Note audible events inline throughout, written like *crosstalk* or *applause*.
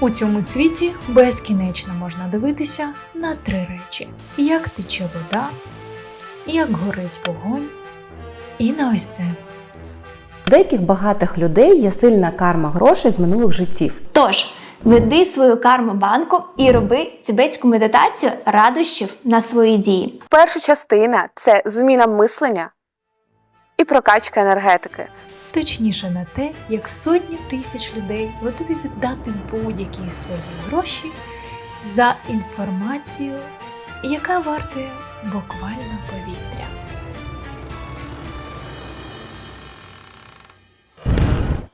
У цьому світі безкінечно можна дивитися на три речі: як тече вода, як горить вогонь, і на ось це. Деяких багатих людей є сильна карма грошей з минулих життів. Тож, веди свою карму банку і роби тибетську медитацію радощів на свої дії. Перша частина це зміна мислення і прокачка енергетики. Точніше на те, як сотні тисяч людей готові віддати будь-які свої гроші за інформацію, яка вартує буквально повітря.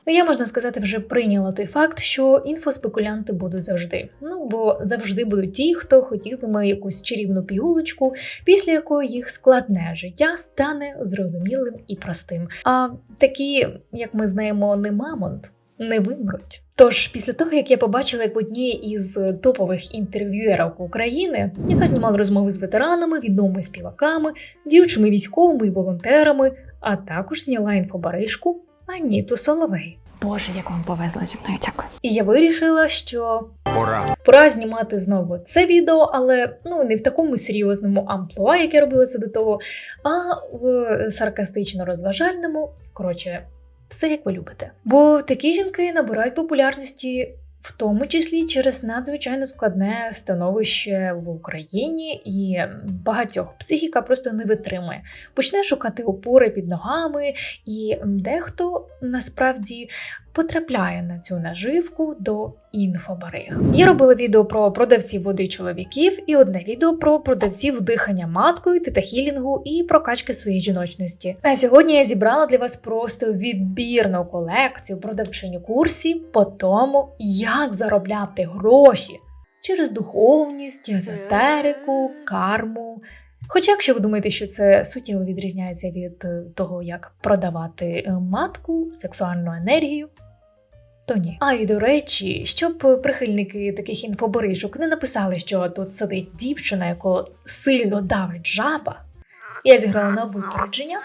Ну, Я можна сказати, вже прийняла той факт, що інфоспекулянти будуть завжди. Ну бо завжди будуть ті, хто хотітиме якусь чарівну пігулочку, після якої їх складне життя стане зрозумілим і простим. А такі, як ми знаємо, не мамонт, не вимруть. Тож, після того, як я побачила, як в одній із топових інтерв'юерок України, яка знімала розмови з ветеранами, відомими співаками, діючими військовими і волонтерами, а також зняла інфобаришку Аніту Соловей. Боже, як вам повезло зі мною, дякую. І я вирішила, що Пора. пора знімати знову це відео, але ну не в такому серйозному амплуа, як я робила це до того, а в саркастично розважальному. Коротше, все як ви любите. Бо такі жінки набирають популярності. В тому числі через надзвичайно складне становище в Україні, і багатьох психіка просто не витримує. Почне шукати опори під ногами, і дехто насправді потрапляє на цю наживку до інфобариг. Я робила відео про продавців води чоловіків і одне відео про продавців дихання маткою, тетахілінгу і прокачки своєї жіночності. А сьогодні я зібрала для вас просто відбірну колекцію продавчині курсів по тому, як заробляти гроші через духовність, езотерику, карму. Хоча, якщо ви думаєте, що це суттєво відрізняється від того, як продавати е, матку, сексуальну енергію, то ні. А і до речі, щоб прихильники таких інфоборишок не написали, що тут сидить дівчина, яку сильно давить жаба, я зіграла на випередження,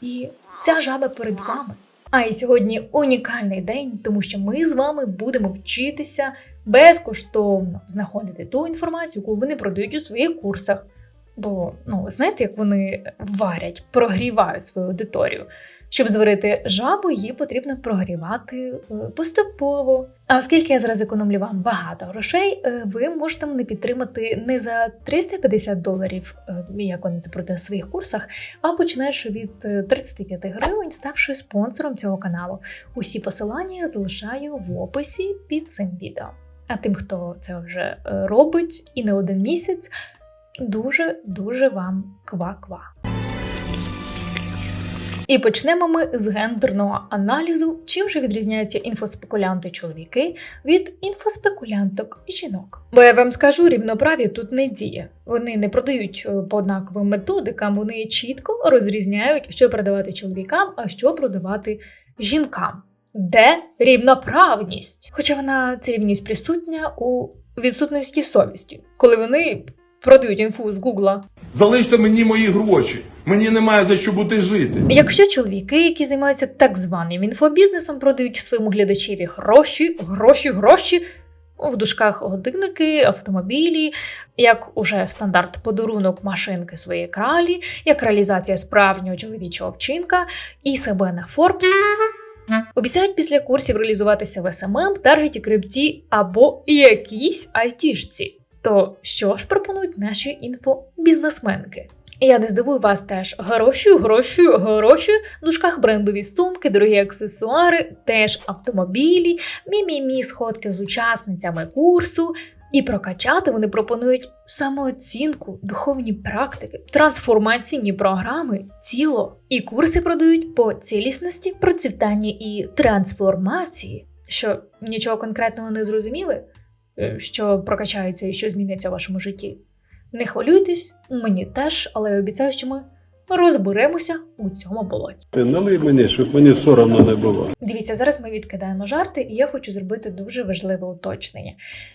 і ця жаба перед вами. А і сьогодні унікальний день, тому що ми з вами будемо вчитися безкоштовно знаходити ту інформацію, яку вони продають у своїх курсах. Бо ну знаєте, як вони варять, прогрівають свою аудиторію. Щоб зварити жабу, її потрібно прогрівати е, поступово. А оскільки я зараз економлю вам багато грошей, е, ви можете мене підтримати не за 350 доларів, е, як вони це продають на своїх курсах, а починаючи від е, 35 гривень, ставши спонсором цього каналу. Усі посилання я залишаю в описі під цим відео. А тим, хто це вже робить і не один місяць, дуже дуже вам ква-ква. І почнемо ми з гендерного аналізу, чим же відрізняються інфоспекулянти чоловіки від інфоспекулянток жінок. Бо я вам скажу, рівноправ'я тут не діє. Вони не продають е, по однаковим методикам, вони чітко розрізняють, що продавати чоловікам, а що продавати жінкам. Де рівноправність? Хоча вона ця рівність присутня у відсутності совісті, коли вони продають інфу з Гугла. Залиште мені мої гроші. Мені немає за що бути жити. Якщо чоловіки, які займаються так званим інфобізнесом, продають своєму глядачеві гроші, гроші, гроші. В дужках годинники, автомобілі, як уже стандарт подарунок машинки своєї кралі, як реалізація справжнього чоловічого вчинка і себе на Forbes. Обіцяють після курсів реалізуватися в СММ, таргеті, крипті або якійсь айтішці. То що ж пропонують наші інфобізнесменки? Я не здивую вас теж гроші, гроші, гроші, в дужках брендові сумки, дорогі аксесуари, теж автомобілі, мі-мі-мі сходки з учасницями курсу. І прокачати вони пропонують самооцінку, духовні практики, трансформаційні програми, тіло. І курси продають по цілісності, процвітанні і трансформації. Що нічого конкретного не зрозуміли, що прокачається і що зміниться в вашому житті. Не хвилюйтесь, мені теж, але я обіцяю, що ми розберемося у цьому болоті. Налий мені, щоб мені соромно не було. Дивіться, зараз ми відкидаємо жарти, і я хочу зробити дуже важливе уточнення.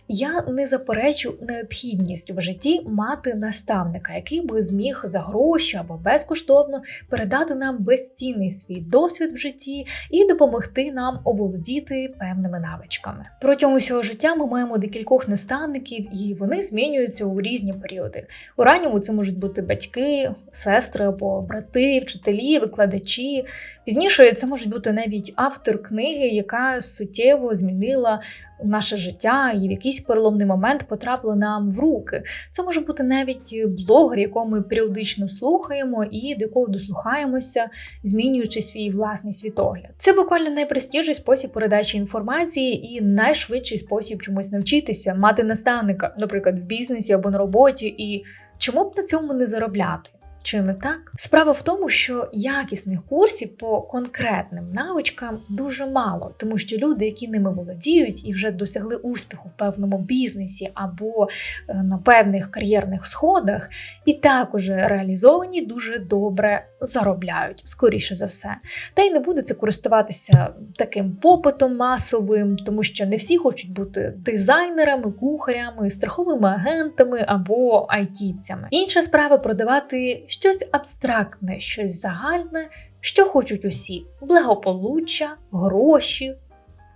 Я не заперечу необхідність в житті мати наставника, який би зміг за гроші або безкоштовно передати нам безцінний свій досвід в житті і допомогти нам оволодіти певними навичками. Протягом усього життя ми маємо декількох наставників, і вони змінюються у різні періоди. У ранньому це можуть бути батьки, сестри або брати, вчителі, викладачі. Пізніше це може бути навіть автор книги, яка суттєво змінила наше життя і в якийсь переломний момент потрапила нам в руки. Це може бути навіть блогер, якого ми періодично слухаємо і до якого дослухаємося, змінюючи свій власний світогляд. Це буквально найпростіший спосіб передачі інформації і найшвидший спосіб чомусь навчитися, мати наставника, наприклад, в бізнесі або на роботі, і чому б на цьому не заробляти? Чи не так? Справа в тому, що якісних курсів по конкретним навичкам дуже мало, тому що люди, які ними володіють і вже досягли успіху в певному бізнесі або е, на певних кар'єрних сходах, і так уже реалізовані дуже добре заробляють, скоріше за все. Та й не буде це користуватися таким попитом масовим, тому що не всі хочуть бути дизайнерами, кухарями, страховими агентами або айтівцями. Інша справа продавати щось абстрактне, щось загальне, що хочуть усі: благополуччя, гроші,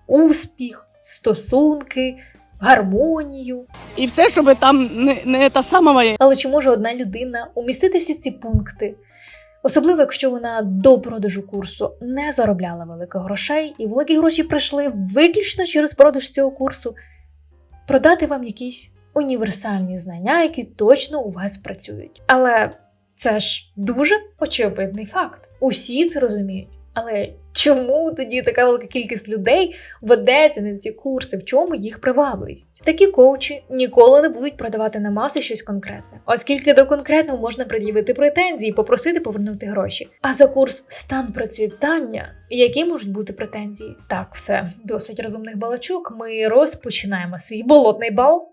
успіх, стосунки, гармонію. І все, щоб там не, не та сама моя. Але чи може одна людина умістити всі ці пункти? Особливо, якщо вона до продажу курсу не заробляла великих грошей, і великі гроші прийшли виключно через продаж цього курсу, продати вам якісь універсальні знання, які точно у вас працюють. Але це ж дуже очевидний факт. Усі це розуміють. Але чому тоді така велика кількість людей ведеться на ці курси? В чому їх привабливість? Такі коучі ніколи не будуть продавати на маси щось конкретне, оскільки до конкретного можна пред'явити претензії, попросити повернути гроші. А за курс стан процвітання, які можуть бути претензії? Так, все досить розумних балачок. Ми розпочинаємо свій болотний бал,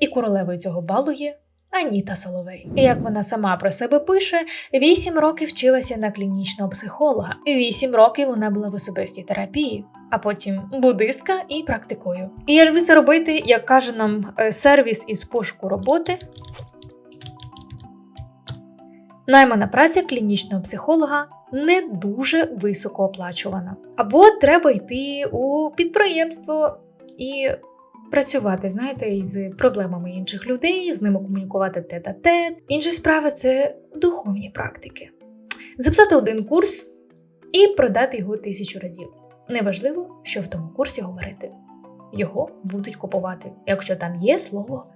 і королевою цього балу є Аніта Соловей. Як вона сама про себе пише, 8 років вчилася на клінічного психолога, 8 років вона була в особистій терапії, а потім буддистка і практикую. І я люблю це робити, як каже нам е, сервіс із пошуку роботи. Наймана праця клінічного психолога не дуже високо оплачувана. Або треба йти у підприємство і працювати, знаєте, із проблемами інших людей, з ними комунікувати тет-а-тет. Інша справа це духовні практики. Записати один курс і продати його тисячу разів. Неважливо, що в тому курсі говорити. Його будуть купувати, якщо там є слово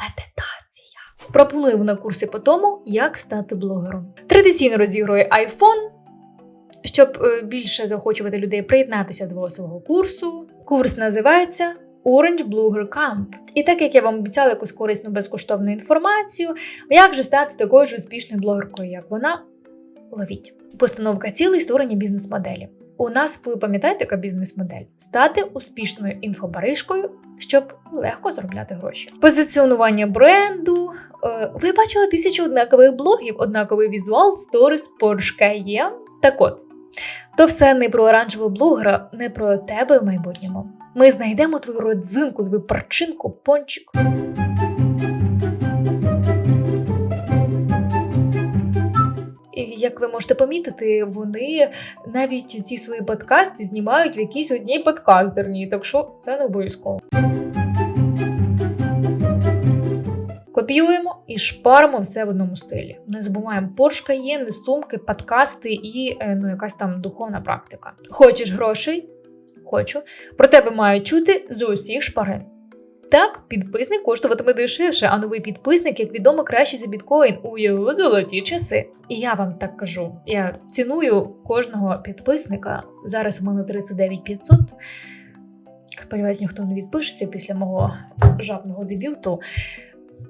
медитація. Пропоную на курси по тому, як стати блогером. Традиційно розігрую iPhone, щоб е, більше заохочувати людей приєднатися до свого курсу. Курс називається Orange Blogger Camp. І так як я вам обіцяла якусь корисну безкоштовну інформацію, як же стати такою ж успішною блогеркою, як вона, ловіть. Постановка цілей створення бізнес-моделі. У нас, ви пам'ятаєте, яка бізнес-модель? Стати успішною інфобаришкою, щоб легко заробляти гроші. Позиціонування бренду. Е, Ви бачили тисячу однакових блогів, однаковий візуал, сторіс, Porsche Cayenne. Так от, то все не про оранжевого блогера, не про тебе в майбутньому. Ми знайдемо твою родзинку, твою перчинку, пончик. Як ви можете помітити, вони навіть ці свої подкасти знімають в якійсь одній подкастерні, так що це не обов'язково. Копіюємо і шпаримо все в одному стилі. Не забуваємо Porsche Cayenne, сумки, подкасти і е, ну, якась там духовна практика. Хочеш грошей? Хочу. Про тебе мають чути з усіх шпарин. Так, підписник коштуватиме дешевше, а новий підписник, як відомо, краще за біткоін у його золоті часи. І я вам так кажу: я ціную кожного підписника. Зараз у мене 39 500. Сподіваюсь, ніхто не відпишеться після мого жабного дебюту.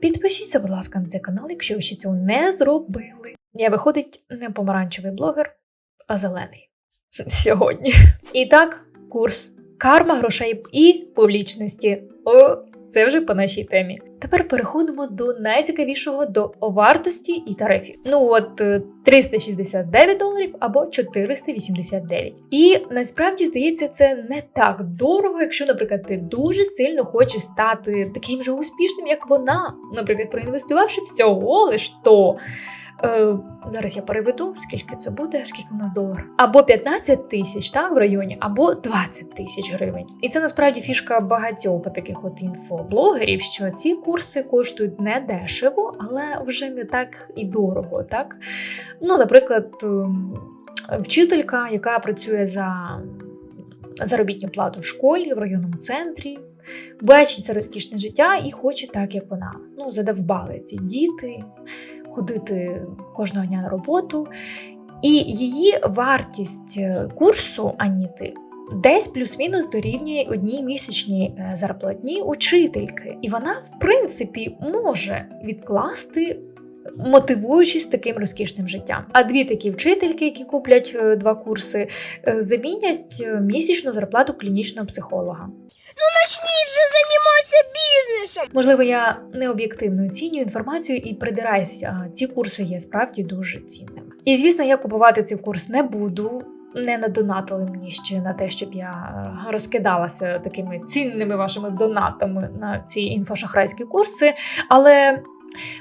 Підпишіться, будь ласка, на цей канал, якщо ви ще цього не зробили. Я виходить не помаранчевий блогер, а зелений. *laughs* Сьогодні. І так, курс карма грошей і публічності. О, це вже по нашій темі. тепер переходимо до найцікавішого до вартості і тарифів. Ну от е, 369 доларів або 489. І насправді здається, це не так дорого, якщо, наприклад, ти дуже сильно хочеш стати таким же успішним, як вона. Наприклад, проінвестувавши всього лиш то. Е, зараз я переведу, скільки це буде, скільки у нас долар. Або 15 тисяч, так, в районі, або 20 тисяч гривень. І це насправді фішка багатьох таких от інфоблогерів, що ці курси коштують не дешево, але вже не так і дорого, так? Ну, наприклад, ем, вчителька, яка працює за заробітну плату в школі, в районному центрі. Бачить це розкішне життя і хоче так, як вона. Ну, задовбали ці діти, ходити кожного дня на роботу. І її вартість е, курсу Аніти десь плюс-мінус дорівнює одній місячній е, зарплатні учительки. І вона, в принципі, може відкласти. Мотивуючись таким розкішним життям. А дві такі вчительки, які куплять е, два курси, е, замінять е, місячну зарплату клінічного психолога. Ну Почніть вже займатися бізнесом. Можливо, я необ'єктивно оцінюю інформацію і придираюсь, а ці курси є справді дуже цінними. І звісно, я купувати цей курс не буду. Не надонатили мені ще на те, щоб я розкидалася такими цінними вашими донатами на ці інфошахрайські курси. Але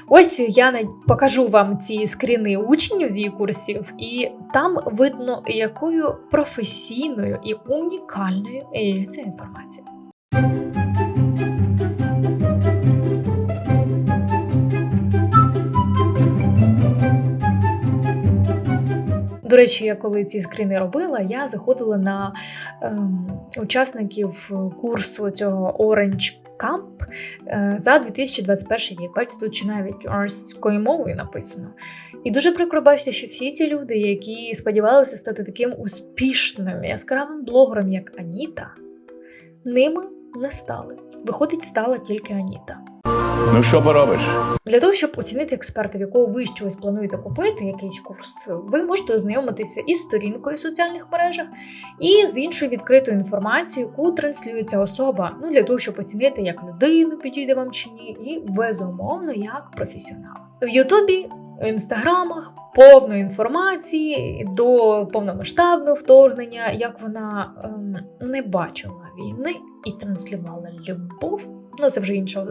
ось я покажу вам ці скріни учнів з її курсів, і там видно, якою професійною і унікальною є ця інформація. До речі, я коли ці скріни робила, я заходила на ем, учасників курсу цього Orange Camp е, за 2021 рік. Бачите, тут чи навіть російською мовою написано. І дуже прикро бачити, що всі ці люди, які сподівалися стати таким успішним яскравим блогером, як Аніта, ними не стали. Виходить, стала тільки Аніта. Ну що поробиш? Для того, щоб оцінити експерта, в якого ви щось плануєте купити, якийсь курс, ви можете ознайомитися із сторінкою в соціальних мережах і з іншою відкритою інформацією, яку транслює ця особа. Ну для того, щоб оцінити, як людину підійде вам чи ні, і безумовно як професіонал. В Ютубі. В інстаграмах повно інформації до повномасштабного вторгнення, як вона ем, не бачила війни і транслювала любов. Ну це вже інше.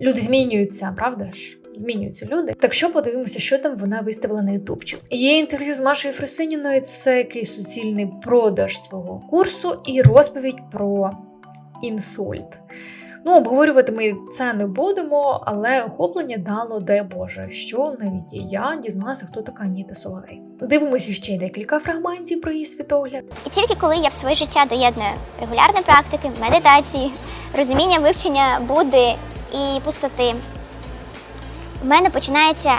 Люди змінюються, правда ж? Змінюються люди. Так що подивимося, що там вона виставила на ютубчик. Є інтерв'ю з Машею Фресиніною, це якийсь суцільний продаж свого курсу і розповідь про інсульт. Ну, обговорювати ми це не будемо, але охоплення дало, дай Боже, що навіть я дізналася, хто така Аніта Соловей. Дивимося ще декілька фрагментів про її світогляд. І тільки коли я в своє життя доєдную регулярні практики, медитації, розуміння вивчення Будди і пустоти, в мене починається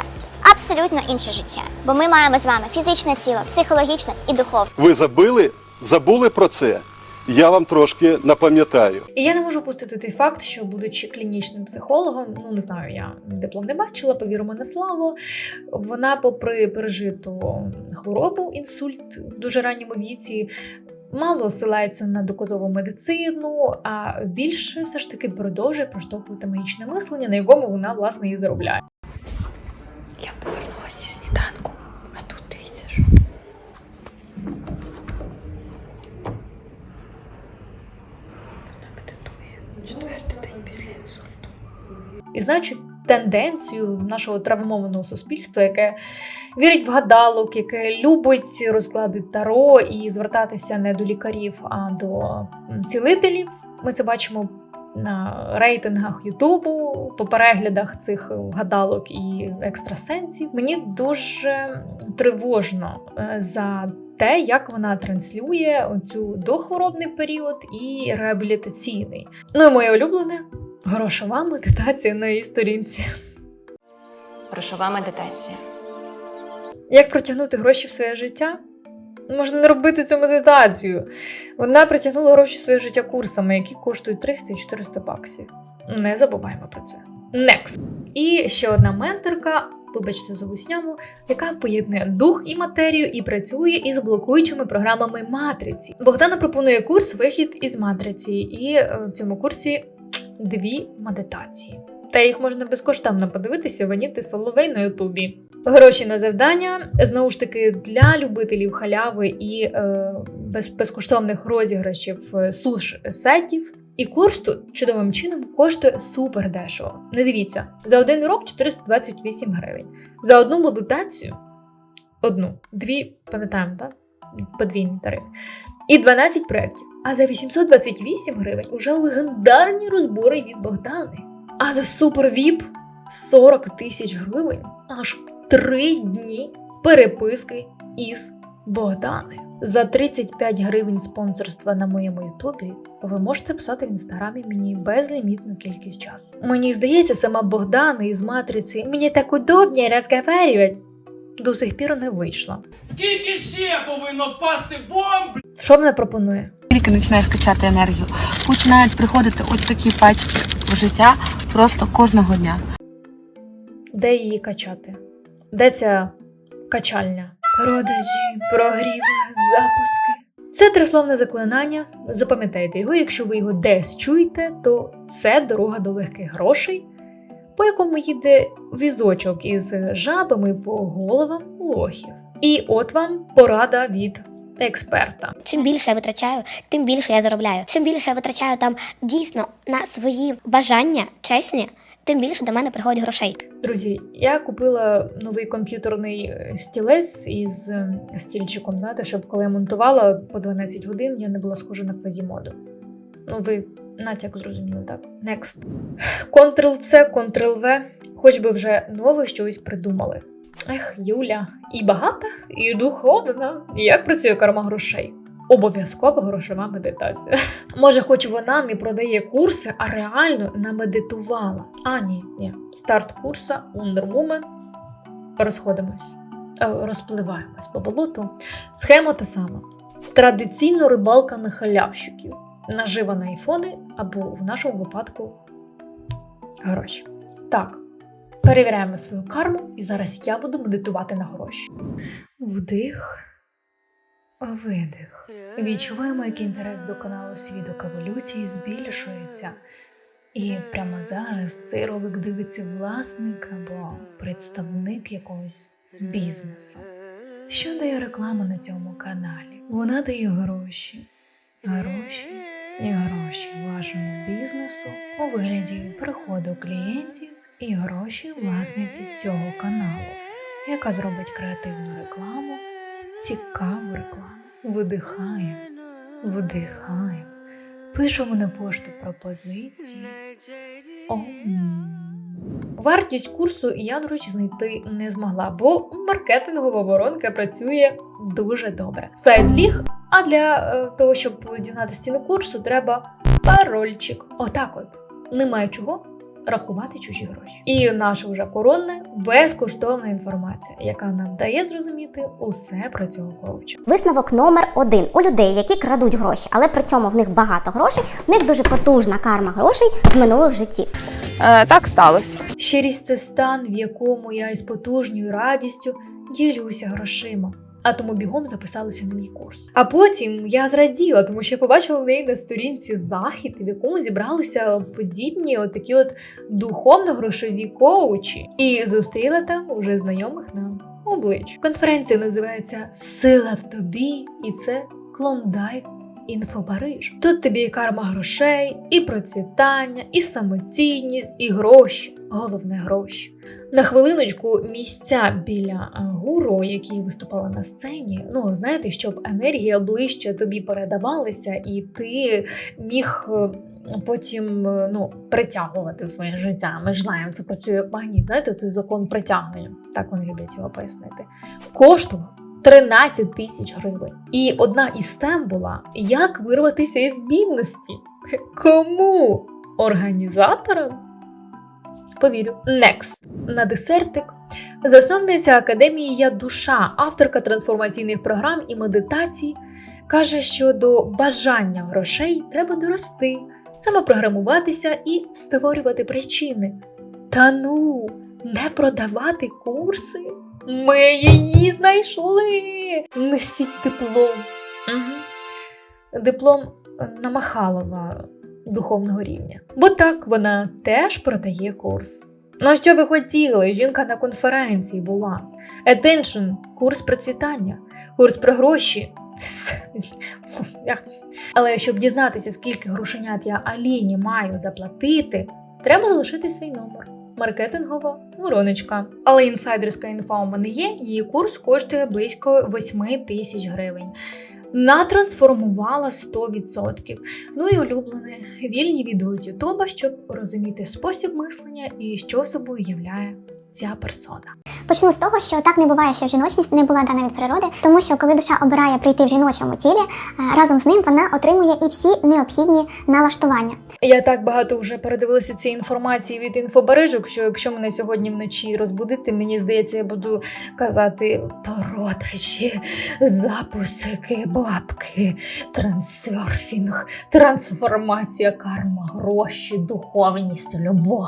абсолютно інше життя. Бо ми маємо з вами фізичне тіло, психологічне і духовне. Ви забили, забули про це? Я вам трошки напам'ятаю. І я не можу пустити той факт, що, будучи клінічним психологом, ну не знаю, я диплом не бачила, повіримо на слово. Вона, попри пережиту хворобу, інсульт в дуже ранньому віці, мало осилається на доказову медицину, а більше все ж таки продовжує проштовхувати магічне мислення, на якому вона власне і заробляє. Я повернулася зі сніданку, а тут дивіться, що. Вона медитує четвертий день після інсульту. І значить, тенденцію нашого травмованого суспільства, яке вірить в гадалок, яке любить розклади таро і звертатися не до лікарів, а до цілителів. Ми це бачимо на рейтингах Ютубу, по переглядах цих гадалок і екстрасенсів. Мені дуже тривожно е, за те, як вона транслює цю дохворобний період і реабілітаційний. Ну і моє улюблене грошова медитація на її сторінці. Грошова медитація. Як протягнути гроші в своє життя? Можна не робити цю медитацію. Вона притягнула гроші в своє життя курсами, які коштують 300 і 400 баксів. Не забуваємо про це. Next. І ще одна менторка, вибачте за вусняву, яка поєднує дух і матерію і працює із блокуючими програмами матриці. Богдана пропонує курс Вихід із матриці, і е, в цьому курсі дві медитації. Та їх можна безкоштовно подивитися в Аніти Соловей на Ютубі. Гроші на завдання знову ж таки для любителів халяви і е, без, безкоштовних розіграшів е, суш сайтів. І курс тут чудовим чином коштує супер дешево. Не дивіться, за один урок 428 гривень. За одну медитацію одну, дві, пам'ятаємо, так? Подвійний тариф. І 12 проєктів. А за 828 гривень уже легендарні розбори від Богдани. А за супер ВІП 40 тисяч гривень аж 3 дні переписки із Богдани. За 35 гривень спонсорства на моєму Ютубі ви можете писати в інстаграмі мені безлімітну кількість часу. Мені здається, сама Богдана із матриці мені так удобніше розговаривать до сих пір не вийшла. Скільки ще повинно впасти бомб? Що вона пропонує? Тільки починаєш качати енергію, починають приходити ось такі пачки життя просто кожного дня. Де її качати? Де ця качальня? Продажі, прогріви, запуски. Це трисловне заклинання. Запам'ятайте його, якщо ви його десь чуєте, то це дорога до легких грошей, по якому їде візочок із жабами по головам лохів. І от вам порада від експерта. Чим більше я витрачаю, тим більше я заробляю. Чим більше я витрачаю там дійсно на свої бажання чесні, тим більше до мене приходить грошей. Друзі, я купила новий комп'ютерний е, стілець із е, стільчиком, знаєте, щоб коли я монтувала по 12 годин, я не була схожа на квазімоду. Ну, ви натяк зрозуміли, так? Next. Ctrl-C, Ctrl-V. Хоч би вже нове щось придумали. Ех, Юля, і багата, і духовна. Як працює карма грошей? Обов'язкова грошова медитація. *laughs* Може, хоч вона не продає курси, а реально намедитувала. А, ні, ні. Старт курса Wonder Woman. Розходимось, Е, розпливаємось по болоту. Схема та сама. Традиційно рибалка на халявщиків. Нажива на айфони або в нашому випадку гроші. Так, перевіряємо свою карму, і зараз я буду медитувати на гроші. Вдих, видих. Відчуваємо, як інтерес до каналу Свідок Еволюції збільшується. І прямо зараз цей ролик дивиться власник або представник якогось бізнесу. Що дає реклама на цьому каналі? Вона дає гроші, гроші і гроші вашому бізнесу у вигляді приходу клієнтів і гроші власниці цього каналу, яка зробить креативну рекламу, цікаву рекламу. Видихаємо, вдихаємо, пишемо на пошту пропозиції. Ом. Вартість курсу я, до речі, знайти не змогла, бо маркетингова воронка працює дуже добре. Сайт ліг, а для е, того, щоб дізнатися ціну курсу, треба парольчик. Отак от. Немає чого рахувати чужі гроші. І наше вже коронне безкоштовна інформація, яка нам дає зрозуміти усе про цього коуча. Висновок номер один у людей, які крадуть гроші, але при цьому в них багато грошей, в них дуже потужна карма грошей з минулих життів. Е, так сталося. Щирість це стан, в якому я із потужною радістю ділюся грошима. А тому бігом записалася на мій курс. А потім я зраділа, тому що я побачила в неї на сторінці захід, в якому зібралися подібні отакі от духовно-грошові коучі, і зустріла там уже знайомих нам облич. Конференція називається Сила в тобі, і це Клондайк Інфо Париж. Тут тобі і карма грошей, і процвітання, і самоцінність, і гроші. Головне гроші. На хвилиночку місця біля гуру, які виступали на сцені. Ну знаєте, щоб енергія ближче тобі передавалася, і ти міг. е, Потім е, ну, притягувати в своє життя. Ми ж знаємо, це працює магніт. Знаєте, це закон притягнення. Так вони люблять його пояснити. Коштував 13 тисяч гривень. І одна із тем була: як вирватися із бідності? Кому? Організаторам? Повірю. Next. На десертик. Засновниця академії Я душа, авторка трансформаційних програм і медитацій, каже, що до бажання грошей треба дорости, самопрограмуватися і створювати причини. Та ну, не продавати курси. Ми її знайшли. Несіть диплом. Угу. Диплом Намахалова духовного рівня. Бо так вона теж продає курс. Ну, а що ви хотіли? Жінка на конференції була. Attention – курс процвітання, курс про гроші. *laughs* Але щоб дізнатися, скільки грошенят я Аліні маю заплатити, треба залишити свій номер. Маркетингова вороночка. Але інсайдерська інфа у мене є. Її курс коштує близько 8 тисяч гривень. Натрансформувала 100%. Ну і улюблене вільні відео з Ютуба, щоб розуміти спосіб мислення і що собою являє ця персона. Почну з того, що так не буває, що жіночність не була дана від природи, тому що коли душа обирає прийти в жіночому тілі, е, разом з ним вона отримує і всі необхідні налаштування. Я так багато вже передивилася цієї інформації від інфобережок, що якщо мене сьогодні вночі розбудити, мені здається, я буду казати продажі, запуски, бабки, трансерфінг, трансформація, карма, гроші, духовність, любов.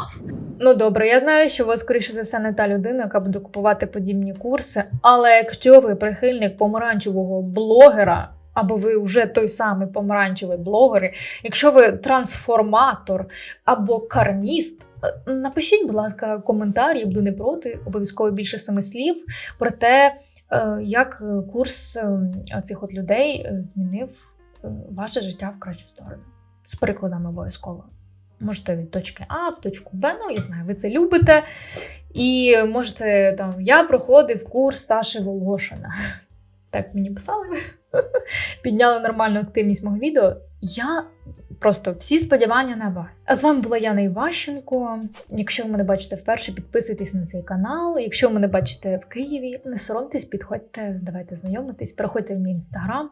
Ну добре, я знаю, що ви, скоріше за все, не та людина, яка буде купувати подібні курси. Але якщо ви прихильник помаранчевого блогера, або ви вже той самий помаранчевий блогер, якщо ви трансформатор або карміст, е, напишіть, будь ласка, коментар, я буду не проти, обов'язково більше семи слів про те, е, як е, курс цих от людей змінив ваше життя в кращу сторону. З прикладами обов'язково. Можете від точки А в точку Б, ну я знаю, ви це любите. І можете там, я проходив курс Саші Волошина. Так мені писали. *laughs* Підняли нормальну активність мого відео. Я просто всі сподівання на вас. А з вами була Яна Іващенко. Якщо ви мене бачите вперше, підписуйтесь на цей канал. Якщо ви мене бачите в Києві, не соромтесь, підходьте, давайте знайомитись, переходьте в мій інстаграм.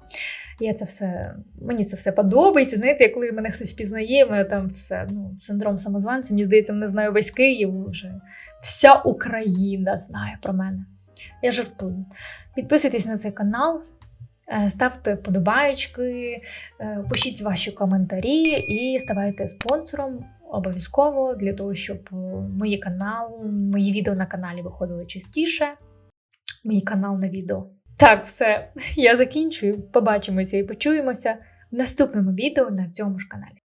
Я це все, мені це все подобається. Знаєте, коли мене хтось пізнає, мене там все ну, синдром самозванця. Мені здається, мене знає весь Київ. Вже вся Україна знає про мене. Я жартую. Підписуйтесь на цей канал. Е, Ставте вподобаєчки, е, пишіть ваші коментарі і ставайте спонсором обов'язково для того, щоб мої канал, мої відео на каналі виходили частіше. Мій канал на відео. Так, все, я закінчую. Побачимося і почуємося в наступному відео на цьому ж каналі.